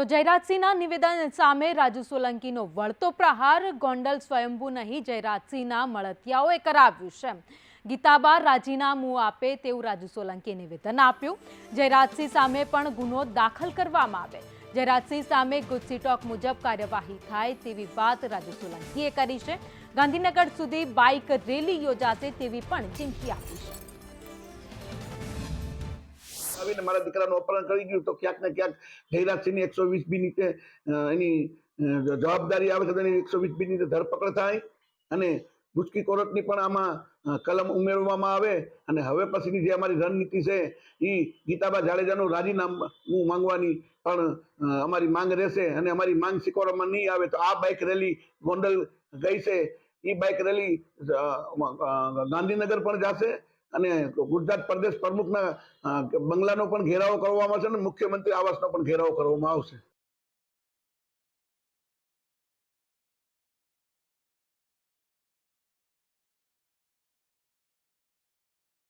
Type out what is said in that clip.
તો જયરાજસિંહના નિવેદન સામે રાજુ સોલંકીનો વળતો પ્રહાર, ગોંડલ સ્વયંભૂ નહીં, જયરાજસિંહના મળતિયાઓએ કરાવ્યું છે. ગીતાબા રાજીનામું આપે તેવું રાજુ સોલંકીએ નિવેદન આપ્યું. જયરાજસિંહ સામે પણ ગુનો દાખલ કરવામાં આવે. જયરાજસિંહ સામે ગુજસી ટોક મુજબ કાર્યવાહી થાય તેવી વાત રાજુ સોલંકીએ કરી છે. ગાંધીનગર સુધી બાઇક રેલી યોજાશે તેવી પણ ચીમકી આપી છે. આવીને મારા દીકરાનું અપહરણ કરી ગયું તો ક્યાંક ને ક્યાંક જયરાજસિંહની એકસો વીસ બી નીચે એની જવાબદારી આવે છે તેની એકસો વીસ બી નીચે ધરપકડ થાય અને ગુજકી કોર્ટની પણ આમાં કલમ ઉમેરવામાં આવે અને હવે પછીની જે અમારી રણનીતિ છે એ ગીતાબા જાડેજાનું રાજીનામું માંગવાની પણ અમારી માંગ રહેશે અને અમારી માંગ સ્વીકારવામાં નહીં આવે તો આ બાઇક રેલી ગોંડલ ગઈ છે. એ બાઇક રેલી ગાંધીનગર પણ જશે અને ગુજરાત પ્રદેશ પ્રમુખના બંગલા બંગલાનો પણ ઘેરાવો કરવામાં આવશે અને મુખ્યમંત્રી આવાસનો પણ ઘેરાવો કરવામાં આવશે.